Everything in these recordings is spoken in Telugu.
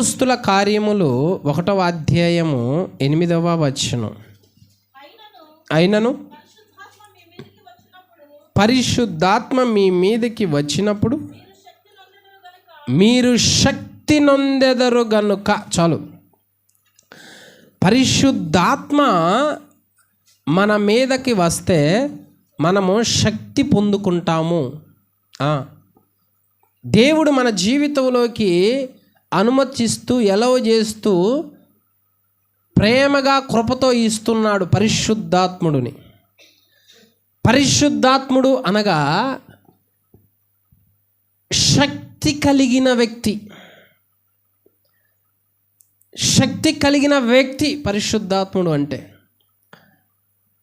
అపుస్తుల కార్యములు ఒకటవ అధ్యాయము ఎనిమిదవ వచనం. అయినను? పరిశుద్ధాత్మ మీ మీదకి వచ్చినప్పుడు మీరు శక్తి నొందెదరు గనుక చాలు. పరిశుద్ధాత్మ మన మీదకి వస్తే మనము శక్తి పొందుకుంటాము. దేవుడు మన జీవితంలోకి అనుమతిస్తూ ఎలవ చేస్తూ ప్రేమగా కృపతో ఇస్తున్నాడు పరిశుద్ధాత్ముడిని. పరిశుద్ధాత్ముడు అనగా శక్తి కలిగిన వ్యక్తి. శక్తి కలిగిన వ్యక్తి పరిశుద్ధాత్ముడు అంటే.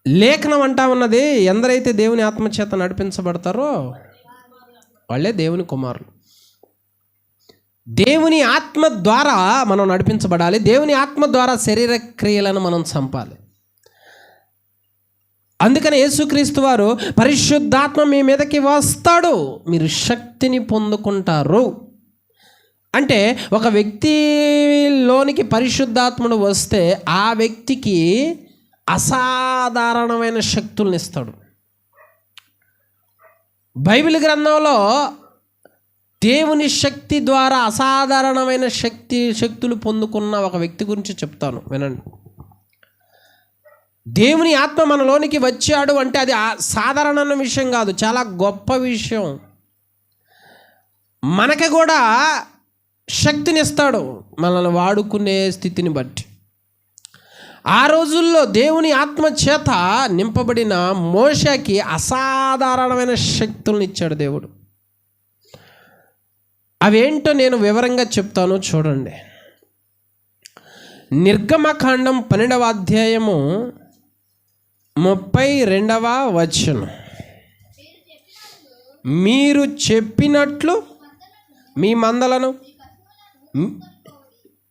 లేఖనం అంటా ఉన్నది ఎందరైతే దేవుని ఆత్మచేత నడిపించబడతారో వాళ్ళే దేవుని కుమారులు. దేవుని ఆత్మ ద్వారా మనం నడిపించబడాలి. దేవుని ఆత్మ ద్వారా శరీర క్రియలను మనం చంపాలి. అందుకని యేసుక్రీస్తు వారు పరిశుద్ధాత్మ మీ మీదకి వస్తాడు. మీరు శక్తిని పొందుకుంటారు. అంటే ఒక వ్యక్తిలోనికి పరిశుద్ధాత్ముడు వస్తే ఆ వ్యక్తికి అసాధారణమైన శక్తుల్ని ఇస్తాడు. బైబిల్ గ్రంథంలో దేవుని శక్తి ద్వారా అసాధారణమైన శక్తి శక్తులు పొందుకున్న ఒక వ్యక్తి గురించి చెప్తాను. వినండి. దేవుని ఆత్మ మనలోనికి వచ్చాడు అంటే అది సాధారణ సాధారణమైన విషయం కాదు చాలా గొప్ప విషయం. మనకి కూడా శక్తినిస్తాడు మనల్ని వాడుకునే స్థితిని బట్టి. ఆ రోజుల్లో దేవుని ఆత్మ చేత నింపబడిన మోషకి అసాధారణమైన శక్తులను ఇచ్చాడు దేవుడు. అవేంటో నేను వివరంగా చెప్తాను చూడండి. నిర్గమకాండం పన్నెండవ అధ్యాయము ముప్పై రెండవ వచనం. మీరు చెప్పినట్లు మీ మందలను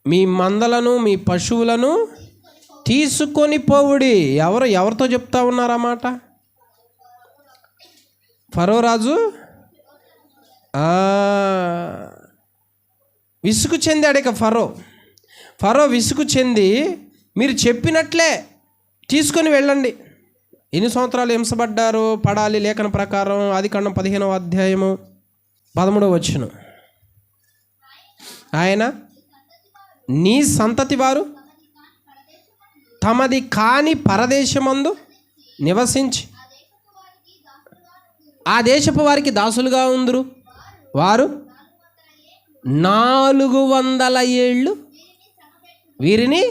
మీ మందలను మీ పశువులను తీసుకొని పోవుడి. ఎవరు ఎవరితో చెప్తా ఉన్నారన్నమాట? ఫరో రాజు విసుగు చెందాడు ఇక ఫరో. ఫరో విసుగు చెంది మీరు చెప్పినట్లే తీసుకొని వెళ్ళండి. ఎన్ని సంవత్సరాలు హింసపడ్డారు పడాలి లేఖన ప్రకారం ఆది కాండం పదిహేనవ అధ్యాయము పదమూడవ వచ్చిన ఆయన నీ సంతతి వారు తమది కాని పరదేశమందు నివసించి ఆ దేశపు వారికి దాసులుగా ఉందరు. వారు నాలుగు వందల ఏళ్ళు వీరిని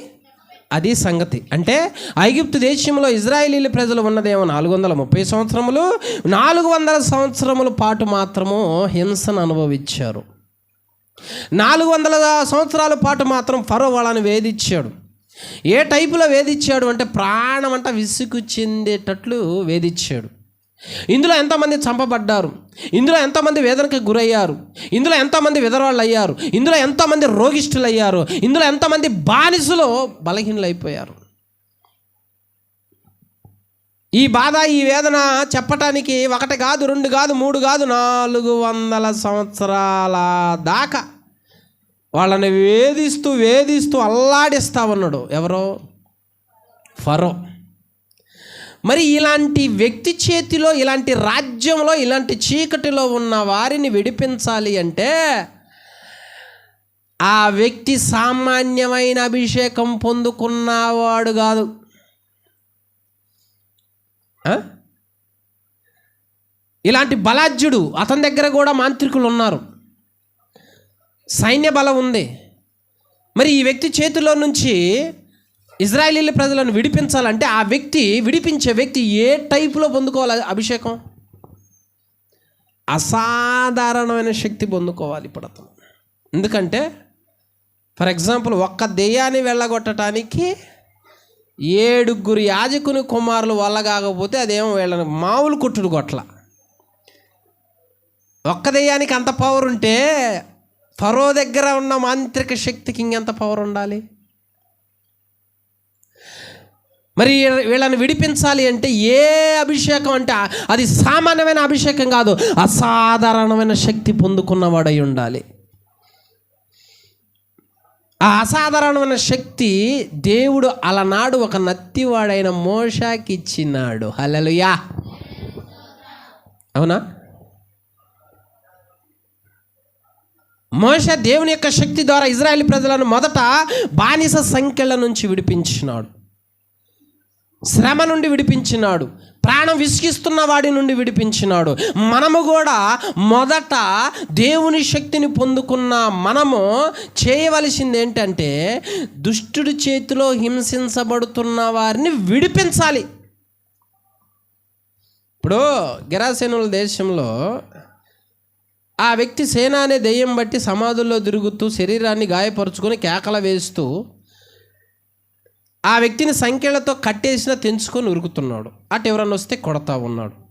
అది సంగతి. అంటే ఐగుప్తు దేశంలో ఇజ్రాయేలీ ప్రజలు ఉన్నదేమో నాలుగు వందల ముప్పై సంవత్సరములు నాలుగు వందల సంవత్సరముల పాటు మాత్రము హింసను అనుభవించారు. నాలుగు వందల సంవత్సరాల పాటు మాత్రం ఫరో వాళ్ళని వేధించాడు. ఏ టైపులో వేధించాడు అంటే ప్రాణం అంట విసుగు చెందేటట్లు వేధించాడు. ఇందులో ఎంతమంది చంపబడ్డారు? ఇందులో ఎంతమంది వేదనకి గురయ్యారు? ఇందులో ఎంతమంది విధవాళ్ళు అయ్యారు ఇందులో ఎంతమంది రోగిష్ఠులు అయ్యారు ఇందులో ఎంతమంది బానిసలు బలహీనలు అయిపోయారు ఈ బాధ ఈ వేదన చెప్పటానికి ఒకటి కాదు రెండు కాదు మూడు కాదు నాలుగు వందల సంవత్సరాల దాకా వాళ్ళని వేధిస్తూ వేధిస్తూ అల్లాడిస్తా ఉన్నాడు ఎవరో? ఫరో. మరి ఇలాంటి వ్యక్తి చేతిలో ఇలాంటి రాజ్యంలో ఇలాంటి చీకటిలో ఉన్న వారిని విడిపించాలి అంటే ఆ వ్యక్తి సామాన్యమైన అభిషేకం పొందుకున్నవాడు కాదు. ఇలాంటి బలాజ్యుడు అతని దగ్గర కూడా మాంత్రికులు ఉన్నారు. సైన్య బలం ఉంది. మరి ఈ వ్యక్తి చేతిలో నుంచి ఇజ్రాయేలీ ప్రజలను విడిపించాలంటే ఆ వ్యక్తి విడిపించే వ్యక్తి ఏ టైపులో పొందుకోవాలి అభిషేకం? అసాధారణమైన శక్తి పొందుకోవాలి ఇప్పుడు అతను. ఎందుకంటే ఫర్ ఎగ్జాంపుల్ ఒక్క దెయ్యాన్ని వెళ్ళగొట్టడానికి ఏడుగురు యాజకుని కుమారులు వల్ల కాకపోతే అదేమో వీళ్ళని మామూలు కుట్టుడు కొట్ల. ఒక్క దెయ్యానికి అంత పవర్ ఉంటే ఫరో దగ్గర ఉన్న మాంత్రిక శక్తికి ఇంకెంత పవర్ ఉండాలి? మరి వీళ్ళని విడిపించాలి అంటే ఏ అభిషేకం అంటే అది సామాన్యమైన అభిషేకం కాదు అసాధారణమైన శక్తి పొందుకున్నవాడై ఉండాలి. ఆ అసాధారణమైన శక్తి దేవుడు అలనాడు ఒక నత్తివాడైన మోషాకి ఇచ్చినాడు హలలుయా అవునా? మోష దేవుని యొక్క శక్తి ద్వారా ఇజ్రాయెల్ ప్రజలను మొదట బానిస సంఖ్యల నుంచి విడిపించినాడు. శ్రమ నుండి విడిపించినాడు. ప్రాణం విసిగిస్తున్న వాడి నుండి విడిపించినాడు. మనము కూడా మొదట దేవుని శక్తిని పొందుకున్న మనము చేయవలసింది ఏంటంటే దుష్టుడి చేతిలో హింసించబడుతున్న వారిని విడిపించాలి. ఇప్పుడు గిరాసేనుల దేశంలో ఆ వ్యక్తి సేన అనే దెయ్యం బట్టి సమాధుల్లో తిరుగుతూ శరీరాన్ని గాయపరుచుకొని కేకల వేస్తూ ఆ వ్యక్తిని సంఖ్యలతో కట్టేసిన తెంచుకొని ఉరుకుతున్నాడు. అటు ఎవరన్నా వస్తే కొడతా ఉన్నాడు.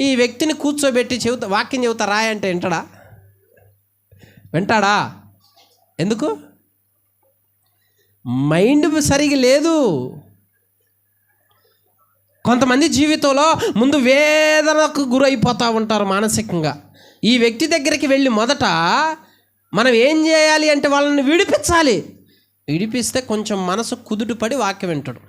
ఈ వ్యక్తిని కూర్చోబెట్టి చెబుతా వాక్యం చెబుతా రాయ అంటే వింటాడా? వింటాడా? ఎందుకు? మైండ్ సరిగా లేదు. కొంతమంది జీవితంలో ముందు వేదనకు గురైపోతూ ఉంటారు మానసికంగా. ఈ వ్యక్తి దగ్గరికి వెళ్ళి మొదట మనం ఏం చేయాలి అంటే వాళ్ళని విడిపించాలి. విడిపిస్తే కొంచెం మనసు కుదుటపడి వాక్యం వింటాడు.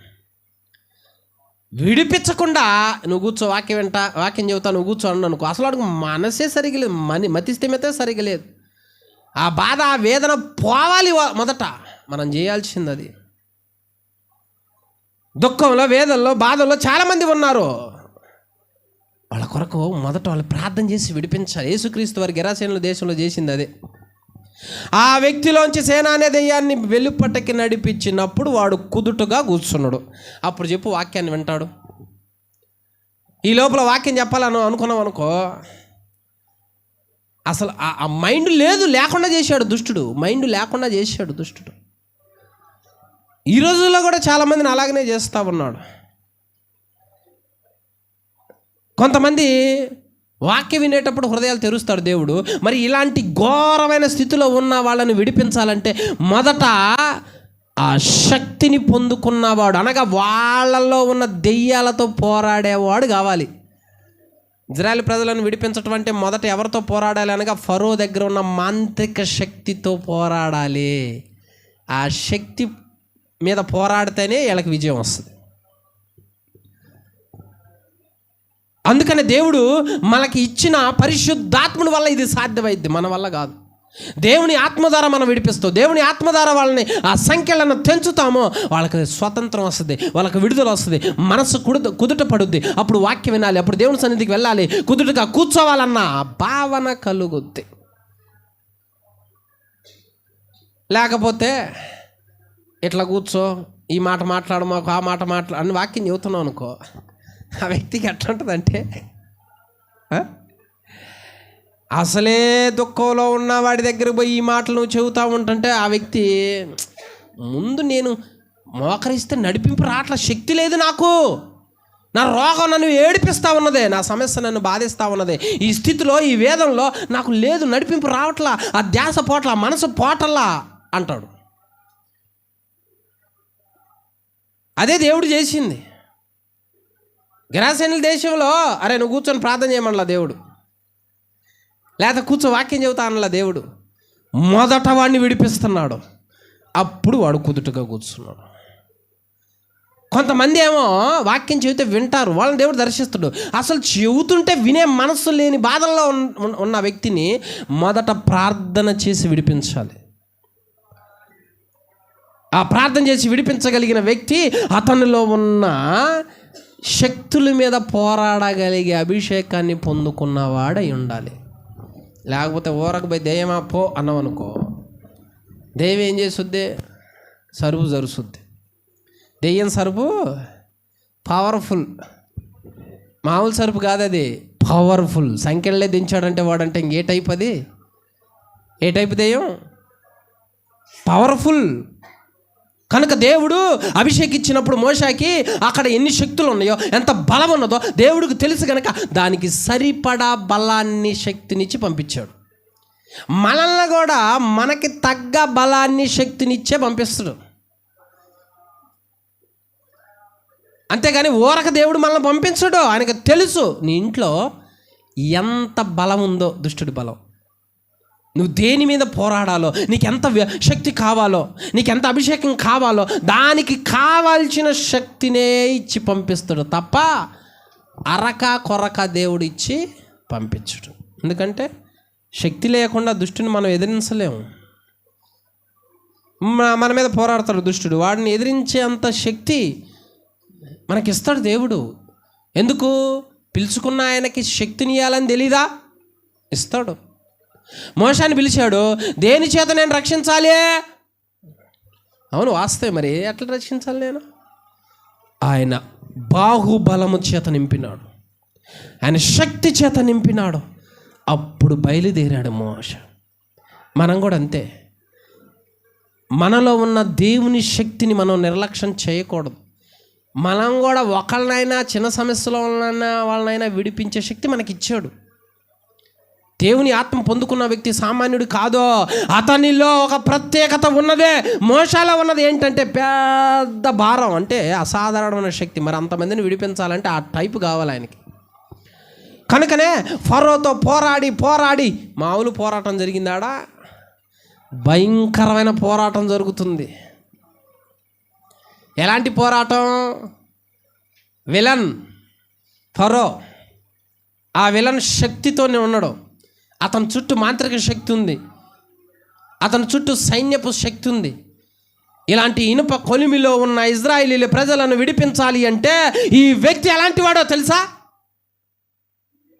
విడిపించకుండా నువ్వు కూర్చో వాక్యం వింటా వాక్యం చెబుతా నువ్వు కూర్చో అన్నాను అనుకో. అసలు అడుగు మనసే సరిగా లేదు మని మతిస్థిమితే సరిగా లేదు ఆ బాధ ఆ వేదన పోవాలి వా- మొదట. మనం చేయాల్సింది అది దుఃఖంలో వేదనలో బాధల్లో చాలామంది ఉన్నారు. వాళ్ళ కొరకు మొదట వాళ్ళు ప్రార్థన చేసి విడిపించాలి. యేసుక్రీస్తు వారి గిరాసేనుల దేశంలో చేసింది అదే. ఆ వ్యక్తిలోంచి సేన అనే వెలుపటకి నడిపించినప్పుడు వాడు కుదుటగా కూర్చున్నాడు. అప్పుడు చెప్పు వాక్యాన్ని వింటాడు. ఈ లోపల వాక్యం చెప్పాలను అనుకున్నాం అనుకో అసలు ఆ- ఆ మైండ్ లేదు లేకుండా చేశాడు దుష్టుడు. మైండ్ లేకుండా చేశాడు దుష్టుడు. ఈ రోజుల్లో కూడా చాలామందిని అలాగనే చేస్తూ ఉన్నాడు. కొంతమంది వాక్యం వినేటప్పుడు హృదయాలు తెరుస్తాడు దేవుడు. మరి ఇలాంటి ఘోరమైన స్థితిలో ఉన్న వాళ్ళని విడిపించాలంటే మొదట ఆ శక్తిని పొందుకున్నవాడు అనగా వాళ్ళల్లో ఉన్న దెయ్యాలతో పోరాడేవాడు కావాలి. ఇజ్రాయెల్ ప్రజలను విడిపించటం అంటే మొదట ఎవరితో పోరాడాలి? అనగా ఫరో దగ్గర ఉన్న మాంత్రిక శక్తితో పోరాడాలి. ఆ శక్తి మీద పోరాడితేనే వీళ్ళకి విజయం వస్తుంది. అందుకని దేవుడు మనకి ఇచ్చిన పరిశుద్ధాత్ముడి వల్ల ఇది సాధ్యమైద్ది మన వల్ల కాదు. దేవుని ఆత్మ ద్వారా మనం విడిపిస్తాం. దేవుని ఆత్మ ద్వారా వాళ్ళని ఆ సంఖ్యలను తెంచుతామో వాళ్ళకి స్వతంత్రం వస్తుంది వాళ్ళకి విడుదల వస్తుంది మనసు కుడు కుదుట పడుద్ది. అప్పుడు వాక్యం వినాలి అప్పుడు దేవుని సన్నిధికి వెళ్ళాలి కుదుటగా కూర్చోవాలన్న భావన కలుగుద్ది. లేకపోతే ఇట్లా కూర్చో ఈ మాట మాట్లాడమాకు ఆ మాట మాట్లా అని వాక్యం చెబుతున్నావు అనుకో ఆ వ్యక్తికి ఎట్లా ఉంటుందంటే అసలే దుఃఖంలో ఉన్న వాడి దగ్గర పోయి ఈ మాటలు నువ్వు చెబుతా ఉంటుంటే ఆ వ్యక్తి ముందు నేను మోకరిస్తే నడిపింపు రాట్ల శక్తి లేదు నాకు. నా రోగం నన్ను ఏడిపిస్తా ఉన్నదే నా సమస్య నన్ను బాధిస్తూ ఉన్నదే. ఈ స్థితిలో ఈ వేదంలో నాకు లేదు నడిపింపు రావట్లా ఆ ధ్యాస పోట్ల మనసు పోటల్లా అంటాడు. అదే దేవుడు చేసింది. గిరాసేనుల దేశంలో అరే నువ్వు కూర్చొని ప్రార్థన చేయమనలా దేవుడు. లేకపోతే కూర్చో వాక్యం చెబుతా అనలా దేవుడు. మొదట వాడిని విడిపిస్తున్నాడు. అప్పుడు వాడు కుదుటగా కూర్చున్నాడు. కొంతమంది ఏమో వాక్యం చెబితే వింటారు. వాళ్ళని దేవుడు దర్శిస్తాడు అసలు చెబుతుంటే వినే మనస్సు లేని బాధల్లో ఉన్న వ్యక్తిని మొదట ప్రార్థన చేసి విడిపించాలి. ఆ ప్రార్థన చేసి విడిపించగలిగిన వ్యక్తి అతనిలో ఉన్న శక్తుల మీద పోరాడగలిగే అభిషేకాన్ని పొందుకున్నవాడై ఉండాలి. లేకపోతే ఊరకు పోయి దెయ్యమా పో అన్నాం అనుకో దెయ్యం ఏం చేస్తుంది? సరుపు జరుస్తుంది. దెయ్యం సరుపు పవర్ఫుల్ మామూలు సరుపు కాదు అది పవర్ఫుల్ సంఖ్యలే దించాడంటే వాడంటే ఇంకే టైప్ అది? ఏ టైప్ దెయ్యం? పవర్ఫుల్ కనుక దేవుడు అభిషేకించినప్పుడు మోషాకి అక్కడ ఎన్ని శక్తులు ఉన్నాయో ఎంత బలం ఉన్నదో దేవుడికి తెలుసు కనుక దానికి సరిపడా బలాన్ని శక్తినిచ్చి పంపించాడు. మనల్ని కూడా మనకి తగ్గ బలాన్ని శక్తినిచ్చే పంపిస్తాడు. అంతేగాని ఊరక దేవుడు మనల్ని పంపించడు. ఆయనకు తెలుసు నీ ఇంట్లో ఎంత బలం ఉందో దుష్టుడి బలం. నువ్వు దేని మీద పోరాడాలో నీకెంత వ్య- శక్తి కావాలో నీకెంత అభిషేకం కావాలో దానికి కావాల్సిన శక్తినే ఇచ్చి పంపిస్తాడు తప్ప అరక కొరక దేవుడు ఇచ్చి పంపించడు. ఎందుకంటే శక్తి లేకుండా దుష్టుని మనం ఎదిరించలేము. మన మీద పోరాడతాడు దుష్టుడు. వాడిని ఎదిరించే అంత శక్తి మనకిస్తాడు దేవుడు. ఎందుకు? పిలుచుకున్న ఆయనకి శక్తిని ఇవ్వాలని తెలీదా? ఇస్తాడు. మోషాన్ని పిలిచాడు దేని చేత నేను రక్షించాలి? అవును వాస్తవే మరి ఎట్లా రక్షించాలి నేను? ఆయన బాహుబలము చేత నింపినాడు. ఆయన శక్తి చేత నింపినాడు. అప్పుడు బయలుదేరాడు మోష. మనం కూడా అంతే. మనలో ఉన్న దేవుని శక్తిని మనం నిర్లక్ష్యం చేయకూడదు. మనం కూడా ఒకళ్ళనైనా చిన్న సమస్యలో ఉన్న వాళ్ళనైనా విడిపించే శక్తి మనకి ఇచ్చాడు దేవుని ఆత్మ పొందుకున్న వ్యక్తి సామాన్యుడు కాదో. అతనిలో ఒక ప్రత్యేకత ఉన్నదే మోషాలో ఉన్నది. ఏంటంటే పెద్ద భారం అంటే అసాధారణమైన శక్తి. మరి అంతమందిని విడిపించాలంటే ఆ టైపు కావాలి ఆయనకి. కనుకనే ఫరోతో పోరాడి పోరాడి మామూలు పోరాటం జరిగిందాడా? భయంకరమైన పోరాటం జరుగుతుంది. ఎలాంటి పోరాటం? విలన్ ఫరో ఆ విలన్ శక్తితోనే ఉన్నాడు అతని చుట్టూ మాంత్రిక శక్తి ఉంది. అతని చుట్టూ సైన్యపు శక్తి ఉంది. ఇలాంటి ఇనుప కొలిమిలో ఉన్న ఇజ్రాయిలీ ప్రజలను విడిపించాలి అంటే ఈ వ్యక్తి ఎలాంటి వాడో తెలుసా?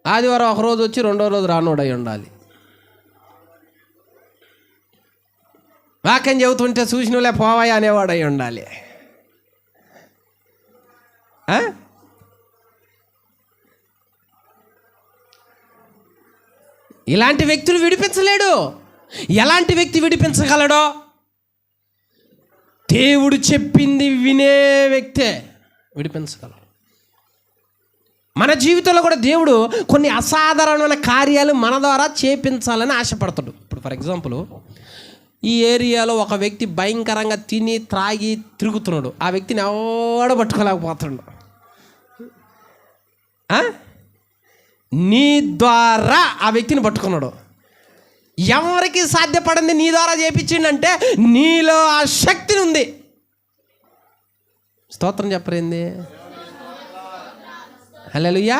ఆదివారం ఒక రోజు వచ్చి రెండో రోజు రానోడై ఉండాలి. వాక్యం చెబుతుంటే చూసినలే పోవాయి అనేవాడై ఉండాలి. ఇలాంటి వ్యక్తులు విడిపించలేడు. ఎలాంటి వ్యక్తి విడిపించగలడో? దేవుడు చెప్పింది వినే వ్యక్తే విడిపించగలడు. మన జీవితంలో కూడా దేవుడు కొన్ని అసాధారణమైన కార్యాలు మన ద్వారా చేపించాలని ఆశపడతాడు. ఇప్పుడు ఫర్ ఎగ్జాంపుల్ ఈ ఏరియాలో ఒక వ్యక్తి భయంకరంగా తిని త్రాగి తిరుగుతున్నాడు. ఆ వ్యక్తిని ఎవడ పట్టుకోలేకపోతున్నాడు. నీ ద్వారా ఆ వ్యక్తిని పట్టుకున్నాడు. ఎవరికి సాధ్యపడింది నీ ద్వారా చేపించిండంటే నీలో ఆ శక్తిని ఉంది. స్తోత్రం చెప్పరేంది? హలోయ్యా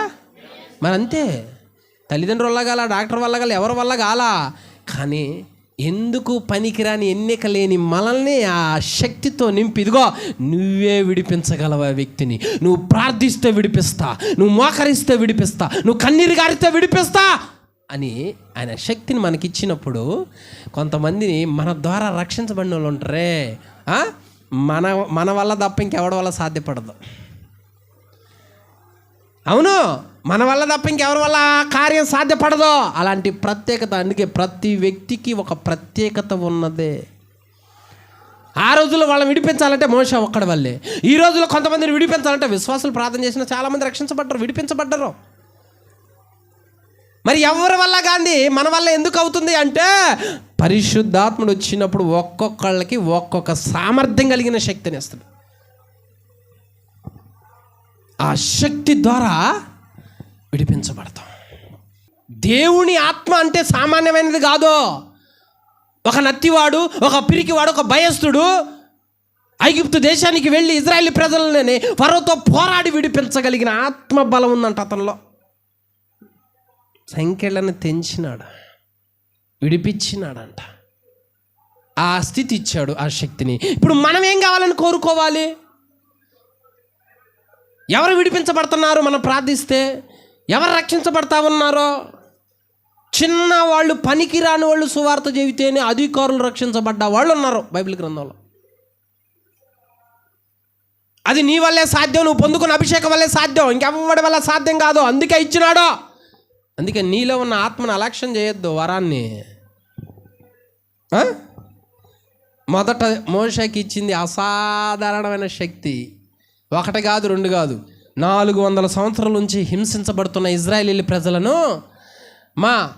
మరి అంతే తల్లిదండ్రుల వల్ల కాల డాక్టర్ వల్ల కాల ఎవరి వల్ల కాలా? కానీ ఎందుకు పనికిరాని ఎన్నిక లేని మనల్ని ఆ శక్తితో నింపి ఇదిగో నువ్వే విడిపించగలవు ఆ వ్యక్తిని? నువ్వు ప్రార్థిస్తే విడిపిస్తా నువ్వు మోకరిస్తే విడిపిస్తా నువ్వు కన్నీరు గారిస్తే విడిపిస్తా అని ఆయన శక్తిని మనకిచ్చినప్పుడు కొంతమందిని మన ద్వారా రక్షించబడిన వాళ్ళు ఉంటారే. మన మన వల్ల తప్ప ఇంకెవడి వల్ల సాధ్యపడదు. అవును? మన వల్ల తప్ప ఇంకెవరి వల్ల కార్యం సాధ్యపడదు. అలాంటి ప్రత్యేకత అందుకే ప్రతి వ్యక్తికి ఒక ప్రత్యేకత ఉన్నదే. ఆ రోజుల్లో వాళ్ళని విడిపించాలంటే మోస ఒక్కడి వల్లే. ఈ రోజుల్లో కొంతమందిని విడిపించాలంటే విశ్వాసులు ప్రార్థన చేసిన చాలామంది రక్షించబడ్డారు విడిపించబడ్డారు. మరి ఎవరి వల్ల గాంధీ? మన వల్ల ఎందుకు అవుతుంది అంటే పరిశుద్ధాత్ముడు వచ్చినప్పుడు ఒక్కొక్కళ్ళకి ఒక్కొక్క సామర్థ్యం కలిగిన శక్తిని ఇస్తాడు ఆ శక్తి ద్వారా విడిపించబడతాం. దేవుని ఆత్మ అంటే సామాన్యమైనది కాదు. ఒక నత్తివాడు ఒక పిరికివాడు ఒక భయస్థుడు ఐగుప్తు దేశానికి వెళ్ళి ఇజ్రాయెల్ ప్రజలని ఫరోతో పోరాడి విడిపించగలిగిన ఆత్మ బలం ఉందంట అతనిలో. సంఖ్యలను తెంచినాడు. విడిపించినాడంట. ఆ స్థితి ఇచ్చాడు ఆ శక్తిని. ఇప్పుడు మనం ఏం కావాలని కోరుకోవాలి? ఎవరు విడిపించబడుతున్నారు? మనం ప్రార్థిస్తే ఎవరు రక్షించబడతా ఉన్నారో? చిన్న వాళ్ళు పనికిరాని వాళ్ళు సువార్త చెబితేనే అధికారులు రక్షించబడ్డ వాళ్ళు ఉన్నారు బైబిల్ గ్రంథంలో. అది నీ వల్లే సాధ్యం నువ్వు పొందుకున్న అభిషేకం వల్లే సాధ్యం. ఇంకెవ్వడి వల్ల సాధ్యం కాదు. అందుకే ఇచ్చినాడు. అందుకే నీలో ఉన్న ఆత్మను అలక్ష్యం చేయొద్దు వరాన్ని. మొదట మోషకి ఇచ్చింది అసాధారణమైన శక్తి. ఒకటి కాదు రెండు కాదు. నాలుగు వందల సంవత్సరాల నుంచి హింసించబడుతున్న ఇజ్రాయేలీ ప్రజలను మా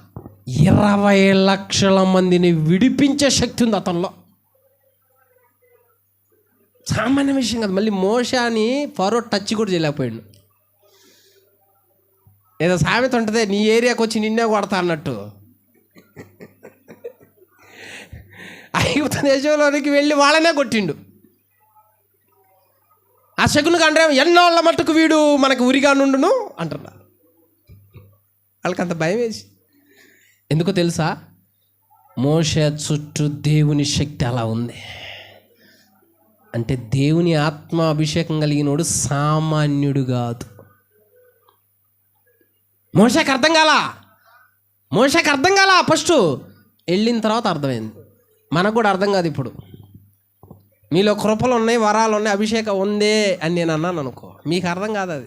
ఇరవై లక్షల మందిని విడిపించే శక్తి ఉంది అతనిలో. సామాన్య విషయం కాదు. మళ్ళీ మోషాని ఫారో టచ్ కూడా చేయలేకపోయాడు. ఏదో సామెత ఉంటుంది నీ ఏరియాకి వచ్చి నిన్నే కొడతా అన్నట్టు. ఐగుప్త దేశంలోనికి వెళ్ళి వాళ్ళనే కొట్టిండు. ఆ శకునికి అంటే ఎన్నోళ్ళ మట్టుకు వీడు మనకు ఉరిగా నుండును? అంటున్నారు వాళ్ళకి అంత భయం వేసి ఎందుకో తెలుసా? మోష చుట్టూ దేవుని శక్తి అలా ఉంది. అంటే దేవుని ఆత్మ అభిషేకం కలిగినోడు సామాన్యుడు కాదు. మోషకి అర్థం కాలా? మోషకి అర్థం కాలా ఫస్ట్? వెళ్ళిన తర్వాత అర్థమైంది. మనకు కూడా అర్థం కాదు ఇప్పుడు. మీలో కృపలు ఉన్నాయి వరాలు ఉన్నాయి అభిషేకం ఉందే అని నేను అన్నాను అనుకో. మీకు అర్థం కాదు అది.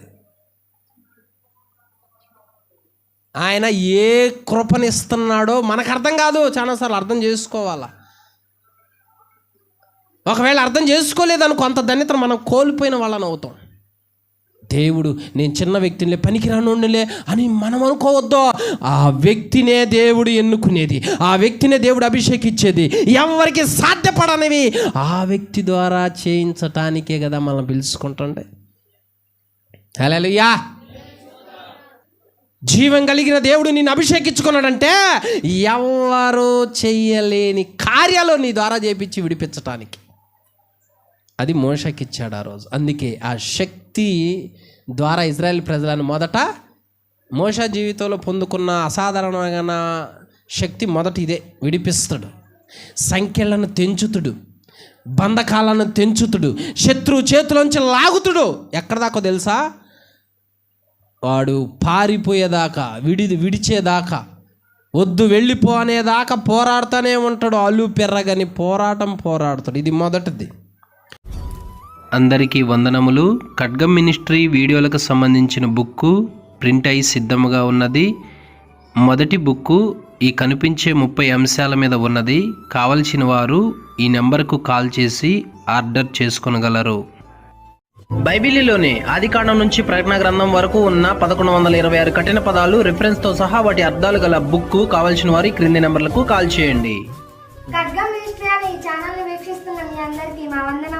ఆయన ఏ కృపనిస్తున్నాడో మనకు అర్థం కాదు. చాలాసార్లు అర్థం చేసుకోవాలా? ఒకవేళ అర్థం చేసుకోలేదనుకో అంత ధన్యతను మనం కోల్పోయిన వాళ్ళని అవుతాం. దేవుడు నేను చిన్న వ్యక్తినిలే పనికిరానుండిలే అని మనం అనుకోవద్దు. ఆ వ్యక్తినే దేవుడు ఎన్నుకునేది ఆ వ్యక్తినే దేవుడు అభిషేకించేది ఎవరికి సాధ్యపడనివి ఆ వ్యక్తి ద్వారా చేయించటానికే కదా మనం పిలుచుకుంటుండే. హల్లెలూయా! జీవం కలిగిన దేవుడు నిన్ను అభిషేకించుకున్నాడంటే ఎవరు చెయ్యలేని కార్యాలు నీ ద్వారా చేపించి విడిపించటానికి. అది మోషకిచ్చాడు ఆ రోజు. అందుకే ఆ శక్తి ద్వారా ఇజ్రాయెల్ ప్రజలను మొదట మోష జీవితంలో పొందుకున్న అసాధారణమైన శక్తి మొదట ఇదే విడిపిస్తాడు. సంఖ్యలను తెంచుతుడు. బంధకాలను తెంచుతుడు. శత్రువు చేతిలోంచి లాగుతుడు. ఎక్కడ దాకా తెలుసా? వాడు పారిపోయేదాకా విడి విడిచేదాకా వద్దు వెళ్ళిపో అనేదాకా పోరాడుతూనే ఉంటాడు. అల్లు పెర్రగని పోరాటం పోరాడుతాడు. ఇది మొదటిది. అందరికీ వందనములు. ఖడ్గం మినిస్ట్రీ వీడియోలకు సంబంధించిన బుక్కు ప్రింట్ అయి సిద్ధముగా ఉన్నది. మొదటి బుక్కు ఈ కనిపించే ముప్పై అంశాల మీద ఉన్నది. కావలసిన వారు ఈ నెంబర్కు కాల్ చేసి ఆర్డర్ చేసుకొనగలరు. బైబిలీలోని ఆదికాండం నుంచి ప్రకటన గ్రంథం వరకు ఉన్న పదకొండు వందల ఇరవై ఆరు కఠిన పదాలు రిఫరెన్స్తో సహా వాటి అర్థాలు గల బుక్ కావలసిన వారి క్రింది నెంబర్లకు కాల్ చేయండి. ఖడ్గం మినిస్ట్రీ అనే ఈ ఛానల్ని వీక్షిస్తున్న మీ అందరికీ మా వందనం